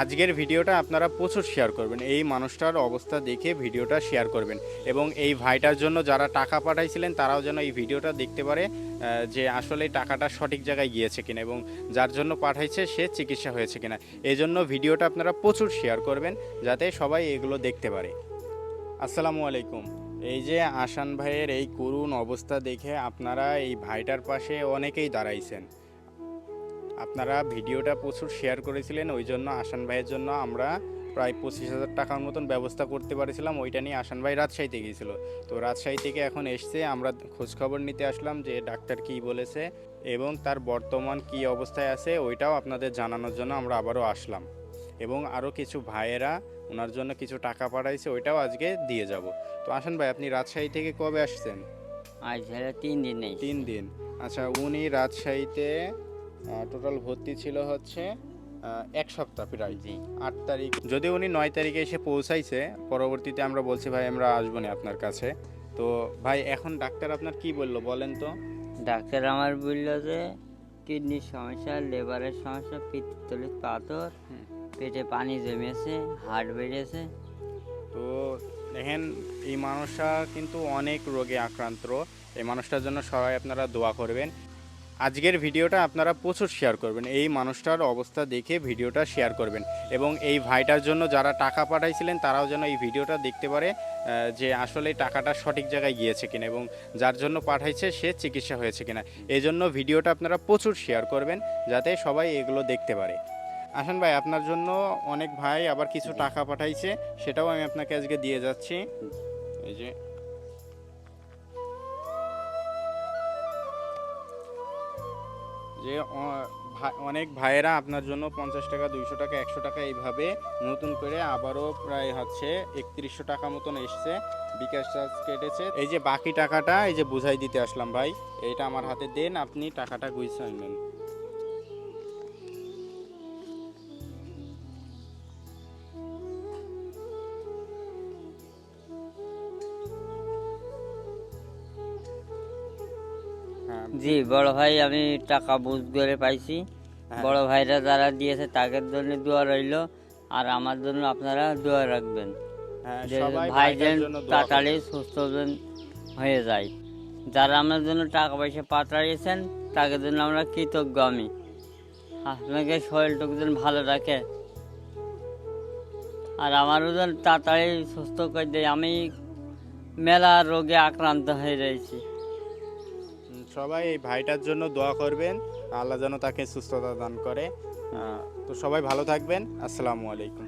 আজকের ভিডিওটা আপনারা প্রচুর শেয়ার করবেন। এই মানুষটার অবস্থা দেখে ভিডিওটা শেয়ার করবেন এবং এই ভাইটার জন্য যারা টাকা পাঠাইছিলেন, তারাও যেন এই ভিডিওটা দেখতে পারে যে আসলে টাকাটা সঠিক জায়গায় গিয়েছে কিনা এবং যার জন্য পাঠাইছে, সে চিকিৎসা হয়েছে কিনা। এই জন্য ভিডিওটা আপনারা প্রচুর শেয়ার করবেন যাতে সবাই এগুলো দেখতে পারে। আসসালামু আলাইকুম। এই যে আসান ভাইয়ের এই করুণ অবস্থা দেখে আপনারা এই ভাইটার পাশে অনেকেই দাঁড়াইছেন। আপনারা ভিডিওটা প্রচুর শেয়ার করেছিলেন ওই জন্য আসান ভাইয়ের জন্য আমরা প্রায় পঁচিশ হাজার টাকার মতন ব্যবস্থা করতে পারেছিলাম ওইটা নিয়ে আসান ভাই রাজশাহীতে গিয়েছিল। তো রাজশাহী থেকে এখন এসছে আমরা খোঁজখবর নিতে আসলাম যে ডাক্তার কি বলেছে এবং তার বর্তমান কি অবস্থায় আছে ওইটাও আপনাদের জানানোর জন্য আমরা আবারও আসলাম। এবং আরও কিছু ভাইয়েরা ওনার জন্য কিছু টাকা পাঠাইছে ওইটাও আজকে দিয়ে যাব। তো আসেন ভাই আপনি রাজশাহী থেকে কবে আসছেন? আজ তিন দিন নেই তিন দিন। আচ্ছা উনি রাজশাহীতে টোটাল ভর্তি ছিল হচ্ছে এক সপ্তাহ প্রায়। জি। আট তারিখ। যদি উনি নয় তারিখে এসে পৌঁছাইছে পরবর্তীতে আমরা বলছি ভাই আমরা আসব না আপনার কাছে। তো ভাই এখন ডাক্তার আপনার কি বলল বলেন তো? ডাক্তার আমার বলল যে কিডনির সমস্যা লেবারের সমস্যা পিত্তলির পাথর পেটে পানি জমেছে হার্ট বেড়েছে। তো দেখেন এই মানুষটা কিন্তু অনেক রোগে আক্রান্ত। এই মানুষটার জন্য সবাই আপনারা দোয়া করবেন। আজকের ভিডিওটা আপনারা প্রচুর শেয়ার করবেন। এই মানুষটার অবস্থা দেখে ভিডিওটা শেয়ার করবেন এবং এই ভাইটার জন্য যারা টাকা পাঠাইছিলেন, তারাও যেন এই ভিডিওটা দেখতে পারে যে আসলে টাকাটা সঠিক জায়গায় গিয়েছে কিনা এবং যার জন্য পাঠাইছে, সে চিকিৎসা হয়েছে কিনা। এই জন্য ভিডিওটা আপনারা প্রচুর শেয়ার করবেন যাতে সবাই এগুলো দেখতে পারে। আসেন ভাই, আপনার জন্য অনেক ভাই আবার কিছু টাকা পাঠাইছে, সেটাও আমি আপনাকে আজকে দিয়ে যাচ্ছি। এই যে যে অনেক ভাইয়েরা আপনার জন্য পঞ্চাশ টাকা, দুইশো টাকা, একশো টাকা এইভাবে নতুন করে আবারও প্রায় হচ্ছে একত্রিশশো টাকা মতন এসছে। বিকাশ চার্জ কেটেছে। এই যে বাকি টাকাটা, এই যে বুঝাই দিতে আসলাম ভাই, এটা আমার হাতে দেন, আপনি টাকাটা গুছিয়ে নেন। জি বড় ভাই আমি টাকা বুঝ করে পাইছি। হ্যাঁ। বড় ভাইরা যারা দিয়েছে তাদের জন্য দোয়া রইল। আর আমার জন্য আপনারা দোয়া রাখবেন। হ্যাঁ ভাই যেন তাড়াতাড়ি সুস্থ হয়ে যায়। যারা আমার জন্য টাকা পয়সা পাঠাইয়েছেন তাদের জন্য আমরা কৃতজ্ঞ আমি। আপনাকে শরীরটুকু যেন ভালো রাখে। আর আমারও যেন তাড়াতাড়ি সুস্থ করে দেয়। আমি মেলা রোগে আক্রান্ত হয়ে রয়েছি। সবাই এই ভাইটার জন্য দোয়া করবেন, আল্লাহ যেন তাকে সুস্থতা দান করে। তো সবাই ভালো থাকবেন। আসসালামু আলাইকুম।